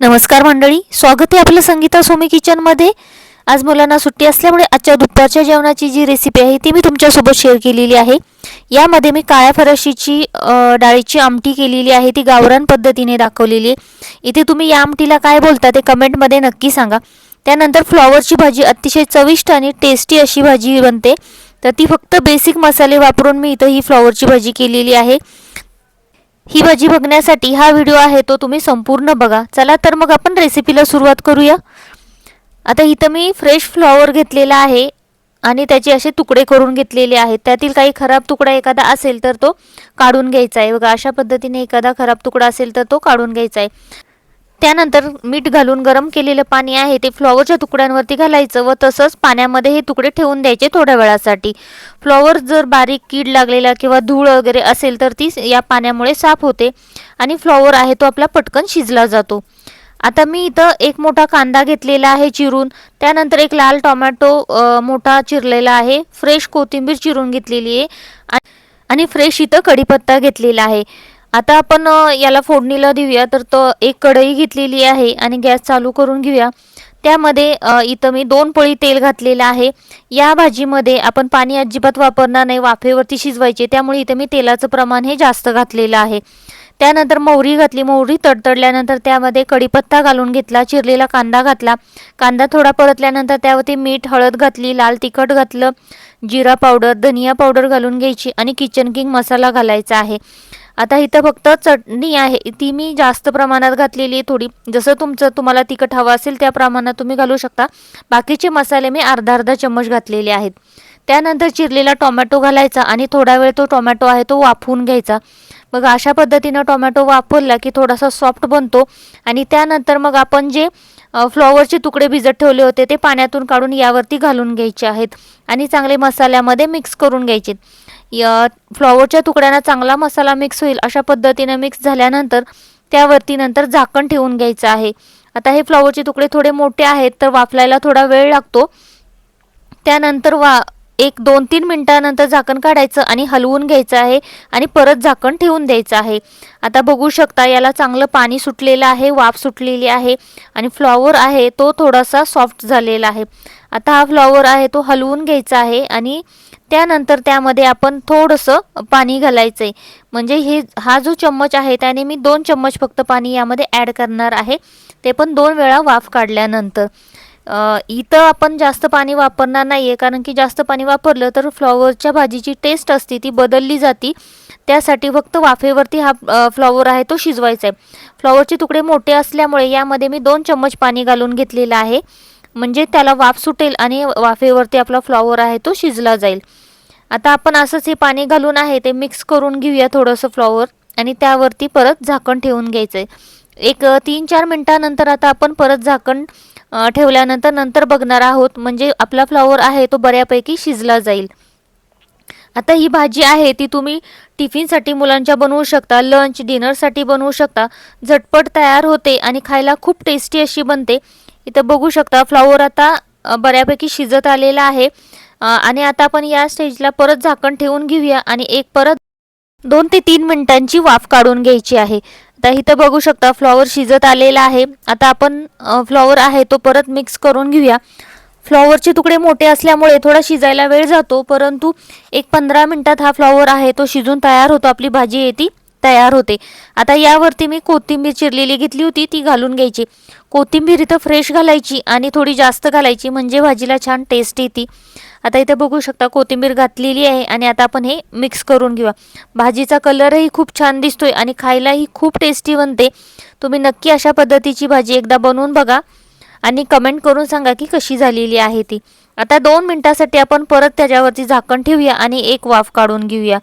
नमस्कार मंडळी स्वागत आहे आपलं संगीता सोमी किचनमध्ये आज मुलांना सुट्टी असल्यामुळे आजच्या दुपारच्या जेवणाची जी रेसिपी आहे ती मी तुमच्यासोबत शेअर केलेली आहे. यामध्ये मी काळ्या फरशीची डाळीची आमटी केलेली आहे ती गावरान पद्धतीने दाखवलेली आहे. इथे तुम्ही या आमटीला काय बोलता ते कमेंटमध्ये नक्की सांगा. त्यानंतर फ्लॉवरची भाजी अतिशय चविष्ट आणि टेस्टी अशी भाजी बनते. तर ती फक्त बेसिक मसाले वापरून मी इथं ही फ्लॉवरची भाजी केलेली आहे. ही भाजी बघण्यासाठी हा व्हिडिओ आहे तो तुम्ही संपूर्ण बघा. चला तर मग आपण रेसिपीला सुरुवात करूया. आता इथं मी फ्रेश फ्लॉवर घेतलेला आहे आणि त्याचे असे तुकडे करून घेतलेले आहेत. त्यातील काही खराब तुकडा एखादा असेल तर तो काढून घ्यायचा आहे. बघा अशा पद्धतीने एखादा खराब तुकडा असेल तर तो काढून घ्यायचा आहे. त्यानंतर मीठ घालून गरम केलेलं पाणी आहे ते फ्लॉवरच्या तुकड्यांवरती घालायचं व तसंच पाण्यामध्ये हे तुकडे ठेवून द्यायचे थोड्या वेळासाठी. फ्लॉवर जर बारीक कीड लागलेला किंवा धूळ वगैरे असेल तर ती या पाण्यामुळे साफ होते आणि फ्लॉवर आहे तो आपला पटकन शिजला जातो. आता मी इथं एक मोठा कांदा घेतलेला आहे चिरून त्यानंतर एक लाल टोमॅटो मोठा चिरलेला आहे फ्रेश कोथिंबीर चिरून घेतलेली आहे आणि फ्रेश इथं कढीपत्ता घेतलेला आहे. आता आपण याला फोडणीला देऊया. तर तो एक कढई घेतलेली आहे आणि गॅस चालू करून घेऊया. त्यामध्ये इथं मी दोन पळी तेल घातलेलं आहे. या भाजीमध्ये आपण पाणी अजिबात वापरणार नाही. वाफेवरती शिजवायचे. त्यामुळे इथं मी तेलाचं प्रमाण हे जास्त घातलेलं आहे. त्यानंतर मोहरी घातली. मोहरी तडतडल्यानंतर त्यामध्ये कढीपत्ता घालून घेतला. चिरलेला कांदा घातला. कांदा थोडा परतल्यानंतर त्यावरती मीठ हळद घातली. लाल तिखट घातलं. जिरा पावडर धनिया पावडर घालून घ्यायची आणि किचन किंग मसाला घालायचा आहे. आता इथं फक्त चटणी आहे. ती मी जास्त प्रमाणात घातलेली आहे थोडी. जसं तुमचं तुम्हाला तिखट हवं असेल त्या प्रमाणात तुम्ही घालू शकता. बाकीचे मसाले मी अर्धा अर्धा चम्मच घातलेले आहेत. त्यानंतर चिरलेला टोमॅटो घालायचा आणि थोडा वेळ तो टोमॅटो आहे तो वाफवून घ्यायचा. मग अशा पद्धतीनं टोमॅटो वापरला की थोडासा सॉफ्ट बनतो आणि त्यानंतर मग आपण जे फ्लॉवरचे तुकडे भिजत ठेवले होते ते पाण्यातून काढून यावरती घालून घ्यायचे आहेत. आणि चांगले मसाल्यामध्ये मिक्स करून घ्यायचे या फ्लॉवरच्या तुकड्यांना चांगला मसाला मिक्स होईल अशा पद्धतीनं मिक्स झाल्यानंतर त्यावरती नंतर झाकण ठेवून घ्यायचं आहे. आता हे फ्लॉवरचे तुकडे थोडे मोठे आहेत तर वाफलायला थोडा वेळ लागतो. त्यानंतर वा एक दोन तीन मिनटानंतर झाकण काढायचं आणि हलवून घ्यायचं आहे आणि परत झाकण ठेवून द्यायचं आहे. आता बघू शकता याला चांगलं पाणी सुटलेलं आहे वाफ सुटलेली आहे आणि फ्लॉवर आहे तो थोडासा सॉफ्ट झालेला आहे. आता हा फ्लॉवर आहे तो हलवून घ्यायचा आहे आणि त्यानंतर त्यामध्ये आपण थोडंसं पाणी घालायचं आहे म्हणजे हे हा जो चम्मच आहे त्याने मी दोन चम्मच फक्त पाणी यामध्ये ॲड करणार आहे. ते पण दोन वेळा वाफ काढल्यानंतर. इथं आपण जास्त पाणी वापरणार नाही आहे कारण की जास्त पाणी वापरलं तर फ्लॉवरच्या भाजीची टेस्ट असते ती बदलली जाती. त्यासाठी फक्त वाफेवरती हा फ्लॉवर आहे तो शिजवायचा आहे फ्लॉवरचे तुकडे मोठे असल्यामुळे यामध्ये मी दोन चम्मच पाणी घालून घेतलेलं आहे. म्हणजे त्याला वाफ सुटेल आणि वाफेवरती आपला फ्लॉवर आहे तो शिजला जाईल. आता आपण असंच हे पाणी घालून आहे ते मिक्स करून घेऊया थोडंसं फ्लॉवर आणि त्यावरती परत झाकण ठेवून घ्यायचं आहे एक तीन चार मिनटानंतर आता आपण परत झाकण ठेवल्यानंतर नंतर बघणार आहोत. म्हणजे आपला फ्लॉवर आहे तो बऱ्यापैकी शिजला जाईल. आता ही भाजी आहे ती तुम्ही टिफिनसाठी मुलांच्या बनवू शकता लंच डिनरसाठी बनवू शकता. झटपट तयार होते आणि खायला खूप टेस्टी अशी बनते. इथं बघू शकता फ्लॉवर आता बऱ्यापैकी शिजत आलेला आहे. आणि आता आपण या स्टेजला परत झाकण ठेवून घेऊया आणि एक परत दोन ते तीन मिनिटांची वाफ काढून घ्यायची आहे. आता इथं बघू शकता फ्लॉवर शिजत आलेला आहे. आता आपण फ्लॉवर आहे तो परत मिक्स करून घेऊया. फ्लॉवरचे तुकडे मोठे असल्यामुळे थोडा शिजायला वेळ जातो परंतु एक पंधरा मिनिटात हा फ्लॉवर आहे तो शिजून तयार होतो आपली भाजी येते. तयार होते. आता यावरती मी कोथिंबीर चिरलेली घेतली होती ती घालून घ्यायची. कोथिंबीर इथं फ्रेश घालायची आणि थोडी जास्त घालायची म्हणजे भाजीला छान टेस्ट येते. आता इथं बघू शकता कोथिंबीर घातलेली आहे आणि आता आपण हे मिक्स करून घेऊया. भाजीचा कलरही खूप छान दिसतोय आणि खायलाही खूप टेस्टी बनते. तुम्ही नक्की अशा पद्धतीची भाजी एकदा बनवून बघा आणि कमेंट करून सांगा की कशी झालेली आहे ती. आता दोन मिनटासाठी आपण परत त्याच्यावरती झाकण ठेवूया आणि एक वाफ काढून घेऊया.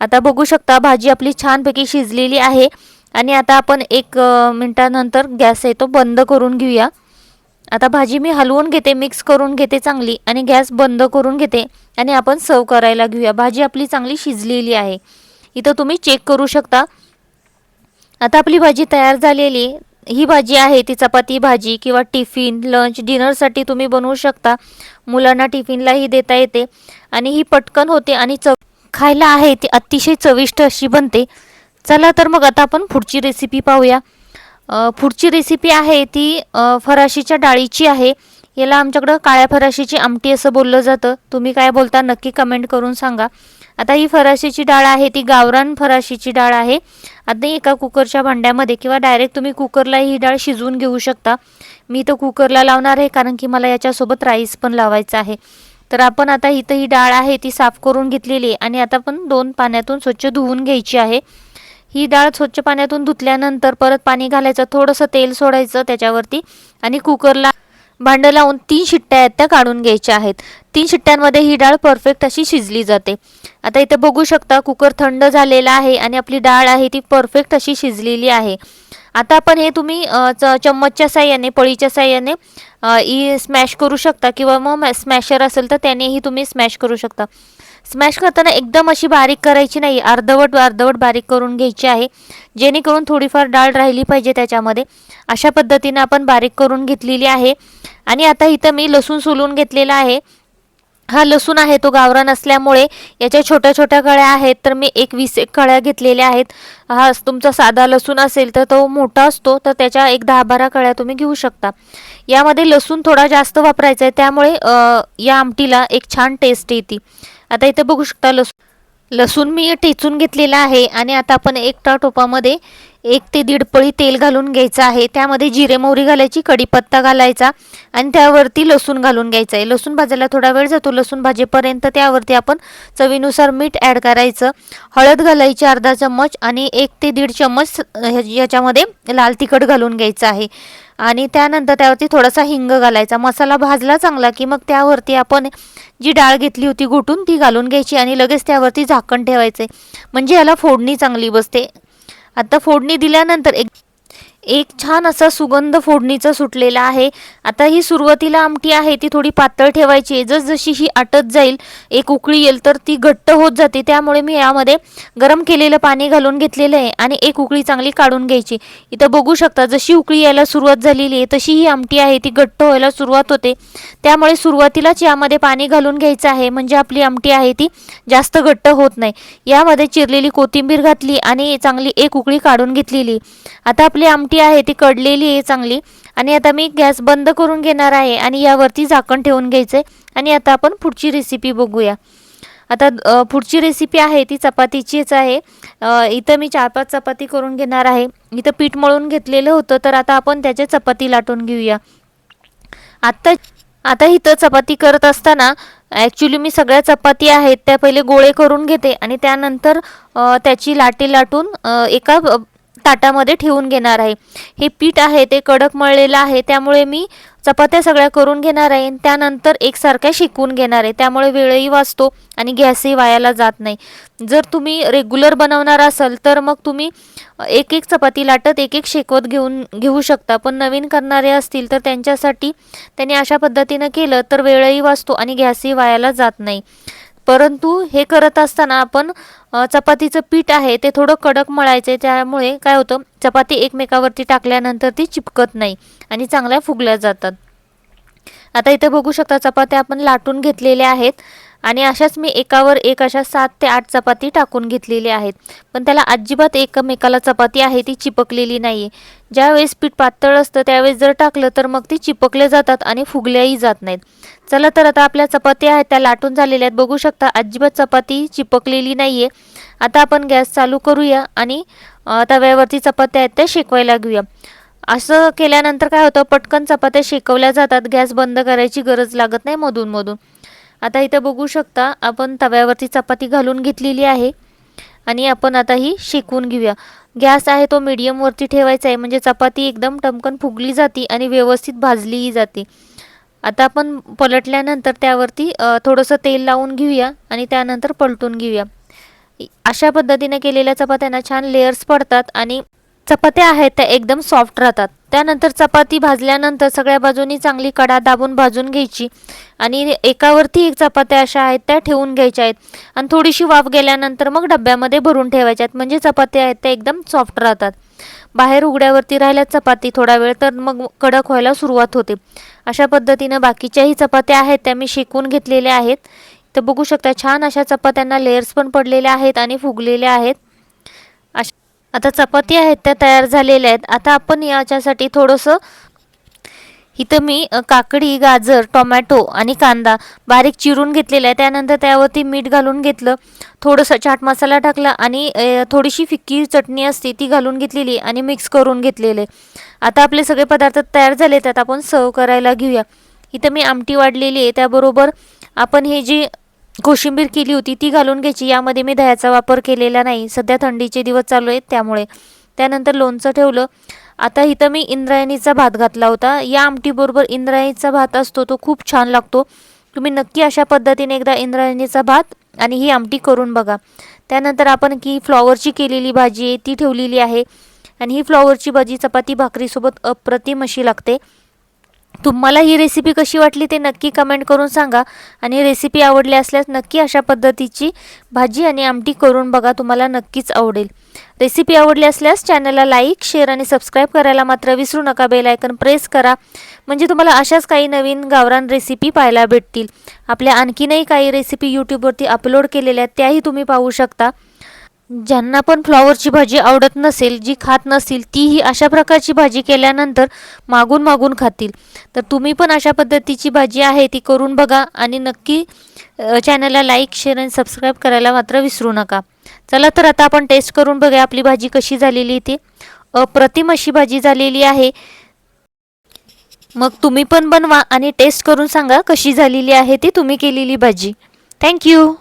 आता बघू शकता भाजी आपली छानपैकी शिजलेली आहे. आणि आता आपण एक मिनटानंतर गॅस आहे तो बंद करून घेऊया. आता भाजी मी हलवून घेते मिक्स करून घेते चांगली. आणि गॅस बंद करून घेते आणि आपण सर्व करायला घेऊया. भाजी आपली चांगली शिजलेली आहे. इथं तुम्ही चेक करू शकता. आता आपली भाजी तयार झालेली ही भाजी आहे ती चपाती भाजी किंवा टिफिन लंच डिनरसाठी तुम्ही बनवू शकता. मुलांना टिफिनलाही देता येते. आणि ही पटकन होते आणि चव खायला आहे ती अतिशय चविष्ट अशी बनते. चला तर मग आता आपण पुढची रेसिपी पाहूया. पुढची रेसिपी आहे ती फराशीच्या डाळीची आहे. याला आमच्याकडं काळ्या फराशीची आमटी असं बोललं जातं. तुम्ही काय बोलता नक्की कमेंट करून सांगा. आता ही फराशीची डाळ आहे ती गावरान फराशीची डाळ आहे. आता एका कुकरच्या भांड्यामध्ये किंवा डायरेक्ट तुम्ही कुकरला ही डाळ शिजवून घेऊ शकता. मी तर कुकरला लावणार आहे कारण की मला याच्यासोबत राईस पण लावायचा आहे. तर आपण आता इथं ही डाळ आहे ती साफ करून घेतलेली आहे आणि आता पण दोन पाण्यातून स्वच्छ धुवून घ्यायची आहे. ही डाळ स्वच्छ पाण्यातून धुतल्यानंतर परत पाणी घालायचं थोडंसं तेल सोडायचं त्याच्यावरती आणि कुकरला भांडं लावून तीन शिट्ट्या आहेत त्या काढून घ्यायच्या आहेत. तीन शिट्ट्यांमध्ये ही डाळ परफेक्ट अशी शिजली जाते. आता इथे बघू शकता कुकर थंड झालेला आहे आणि आपली डाळ आहे ती परफेक्ट अशी शिजलेली आहे. आता आपण हे तुम्ही च चम्मचच्या साह्याने पळीच्या साह्याने ई स्मॅश करू शकता किंवा मग स्मॅशर असेल तर त्यानेही तुम्ही स्मॅश करू शकता. स्मॅश करताना एकदम अशी बारीक करायची नाही. अर्धवट अर्धवट बारीक करून घ्यायची आहे. जेणेकरून थोडीफार डाळ राहिली पाहिजे त्याच्यामध्ये. अशा पद्धतीने आपण बारीक करून घेतलेली आहे. आणि आता इथं मी लसूण सोलून घेतलेला आहे. हा लसूण आहे तो गावरान असल्यामुळे याच्या छोट्या छोट्या कळ्या आहेत. तर मी एक वीस एक कळ्या घेतलेल्या आहेत. हा तुमचा साधा लसूण असेल तर तो मोठा असतो तर त्याच्या एक दहा बारा कळ्या तुम्ही घेऊ शकता. यामध्ये लसूण थोडा जास्त वापरायचा आहे त्यामुळे या आमटीला एक छान टेस्ट येते. आता इथे बघू शकता लसूण. लसूण मी टेचून घेतलेला आहे आणि आता आपण एकटा टोपामध्ये एक ते दीड पळी तेल घालून घ्यायचं आहे. त्यामध्ये जिरे मोहरी घालायची कढीपत्ता घालायचा आणि त्यावरती लसूण घालून घ्यायचं आहे. लसूण भाजायला थोडा वेळ जातो. लसूण भाजेपर्यंत त्यावरती आपण चवीनुसार मीठ ॲड करायचं. हळद घालायची अर्धा चम्मच आणि एक ते दीड चम्मच ह्या- याच्यामध्ये लाल तिखट घालून घ्यायचं आहे. आणि त्यानंतर त्यावरती थोडासा हिंग घालायचा. मसाला भाजला चांगला की मग त्यावरती आपण जी डाळ घेतली होती घुटून ती घालून घ्यायची आणि लगेच त्यावरती झाकण ठेवायचे म्हणजे याला फोडणी चांगली बसते. आता फोडणी दिल्यानंतर एक एक छान असा सुगंध फोडणीचा सुटलेला आहे. आता ही सुरुवातीला आमटी आहे ती थोडी पातळ ठेवायची आहे. जसजशी ही आटत जाईल एक उकळी येईल तर ती घट्ट होत जाते. त्यामुळे मी यामध्ये गरम केलेलं पाणी घालून घेतलेलं आहे आणि एक उकळी चांगली काढून घ्यायची. इथं बघू शकता जशी उकळी यायला सुरुवात झालेली आहे तशी ही आमटी आहे. ती घट्ट व्हायला सुरुवात होते. त्यामुळे सुरुवातीलाच यामध्ये पाणी घालून घ्यायचं आहे. म्हणजे आपली आमटी आहे ती जास्त घट्ट होत नाही. यामध्ये चिरलेली कोथिंबीर घातली आणि चांगली एक उकळी काढून घेतलेली. आता आपली आमटी आहे ती कडलेली आहे चांगली. आणि आता मी गॅस बंद करून घेणार आहे आणि यावरती झाकण ठेवून घ्यायचं आणि आता आपण पुढची रेसिपी बघूया. आता पुढची रेसिपी आहे ती चपातीचीच आहे. इथं मी चार पाच चपाती करून घेणार आहे. इथं पीठ मळून घेतलेलं होतं तर आता आपण त्याचे चपाती लाटून घेऊया. आत्ता आता इथं चपाती करत असताना ॲक्च्युली मी सगळ्या चपाती आहेत त्या पहिले गोळे करून घेते. आणि त्यानंतर त्याची लाटी लाटून एका ताटामध्ये ठेवून घेणार आहे. हे पीठ आहे ते कडक मळलेलं आहे त्यामुळे मी चपात्या सगळ्या करून घेणार आहे. आणि त्यानंतर एकसारख्या शिकवून घेणार आहे. त्यामुळे वेळही वाचतो आणि गॅसही वायाला जात नाही. जर तुम्ही रेग्युलर बनवणार असाल तर मग तुम्ही एक एक चपाती लाटत एक एक शेकवत घेऊन घेऊ शकता. पण नवीन करणारे असतील तर त्यांच्यासाठी त्यांनी अशा पद्धतीनं केलं तर वेळही वाचतो आणि गॅसही वायाला जात नाही. परंतु हे करत असताना आपण चपातीचं पीठ आहे ते थोडं कडक मळायचं आहे त्यामुळे काय होतं चपाती एकमेकावरती टाकल्यानंतर ती चिपकत नाही आणि चांगल्या फुगल्या जातात. आता इथे बघू शकता चपात्या आपण लाटून घेतलेल्या आहेत. आणि अशाच मी एकावर एक अशा सात ते आठ चपाती टाकून घेतलेल्या आहेत. पण त्याला अजिबात एकमेकाला चपाती आहे ती चिपकलेली नाही आहे ज्यावेळेस पीठ पातळ असतं त्यावेळेस जर टाकलं तर मग ती चिपकले जातात आणि फुगल्याही जात नाहीत. चला तर आता आपल्या चपात्या आहेत त्या लाटून झालेल्या आहेत. बघू शकता अजिबात चपाती चिपकलेली नाही आहे आता आपण गॅस चालू करूया आणि तव्यावरती चपात्या आहेत त्या शेकवायला घेऊया. असं केल्यानंतर काय होतं पटकन चपात्या शेकवल्या जातात. गॅस बंद करायची गरज लागत नाही मधून मधून. आता इथं बघू शकता आपण तव्यावरती चपाती घालून घेतलेली आहे. आणि आपण आता ही शेकवून घेऊया. गॅस आहे तो मीडियमवरती ठेवायचा आहे म्हणजे चपाती एकदम टमकन फुगली जाते आणि व्यवस्थित भाजलीही जाते. आता आपण पलटल्यानंतर त्यावरती थोडंसं तेल लावून घेऊया आणि त्यानंतर पलटून घेऊया. अशा पद्धतीने केलेल्या चपात्यांना छान लेयर्स पडतात आणि चपात्या आहेत त्या एकदम सॉफ्ट राहतात. त्यानंतर चपाती भाजल्यानंतर सगळ्या बाजूनी चांगली कडा दाबून भाजून घ्यायची. आणि एकावरती एक चपात्या अशा आहेत त्या ठेवून घ्यायच्या आहेत. आणि थोडीशी वाफ गेल्यानंतर मग डब्यामध्ये भरून ठेवायच्या आहेत. म्हणजे चपात्या आहेत त्या एकदम सॉफ्ट राहतात. बाहेर उघड्यावरती राहिल्या चपाती थोडा वेळ तर मग कडक व्हायला सुरुवात होते. अशा पद्धतीनं बाकीच्याही चपात्या आहेत त्या मी शिकून घेतलेल्या आहेत. तर बघू शकता छान अशा चपात्यांना लेयर्स पण पडलेल्या आहेत आणि फुगलेल्या आहेत. आता चपाती आहेत त्या तयार झालेल्या आहेत. आता आपण याच्यासाठी थोडंसं इथं मी काकडी गाजर टोमॅटो आणि कांदा बारीक चिरून घेतलेला आहे. त्यानंतर त्यावरती मीठ घालून घेतलं. थोडंसं चाट मसाला टाकला आणि थोडीशी फिक्की चटणी असते ती घालून घेतलेली आणि मिक्स करून घेतलेले. आता आपले सगळे पदार्थ तयार झाले त्यात आपण सर्व करायला घेऊया. इथं मी आमटी वाढलेली आहे. त्याबरोबर आपण हे जी कोशिंबीर केली होती ती घालून घ्यायची. यामध्ये मी दह्याचा वापर केलेला नाही. सध्या थंडीचे दिवस चालू आहेत त्यामुळे. त्यानंतर लोणचं ठेवलं. आता इथं मी इंद्रायणीचा भात घातला होता. या आमटीबरोबर इंद्रायणीचा भात असतो तो खूप छान लागतो. तुम्ही नक्की अशा पद्धतीने एकदा इंद्रायणीचा भात आणि ही आमटी करून बघा. त्यानंतर आपण की फ्लॉवरची केलेली भाजी आहे ती ठेवलेली आहे. आणि ही फ्लॉवरची भाजी चपाती भाकरीसोबत अप्रतिम अशी लागते. तुम्हाला ही रेसिपी कशी वाटली ते नक्की कमेंट करून सांगा. आणि रेसिपी आवडली असल्यास नक्की अशा पद्धतीची भाजी आणि आमटी करून बघा तुम्हाला नक्कीच आवडेल. रेसिपी आवडली असल्यास चॅनलला लाईक शेअर आणि सबस्क्राईब करायला मात्र विसरू नका. बेल आयकन प्रेस करा. म्हणजे तुम्हाला अशाच काही नवीन गावरान रेसिपी पाहायला भेटतील. आपल्या आणखीनही काही रेसिपी यूट्यूबवरती अपलोड केलेल्या आहेत त्याही तुम्ही पाहू शकता. ज्यांना पण फ्लॉवरची भाजी आवडत नसेल जी खात नसतील तीही अशा प्रकारची भाजी केल्यानंतर मागून मागून खातील. तर तुम्ही पण अशा पद्धतीची भाजी आहे ती करून बघा आणि नक्की चॅनलला लाईक शेअर आणि सबस्क्राईब करायला मात्र विसरू नका. चला तर आता आपण टेस्ट करून बघूया आपली भाजी कशी झालेली ती अप्रतिम अशी भाजी झालेली आहे. मग तुम्ही पण बनवा आणि टेस्ट करून सांगा कशी झालेली आहे ती तुम्ही केलेली भाजी. थँक्यू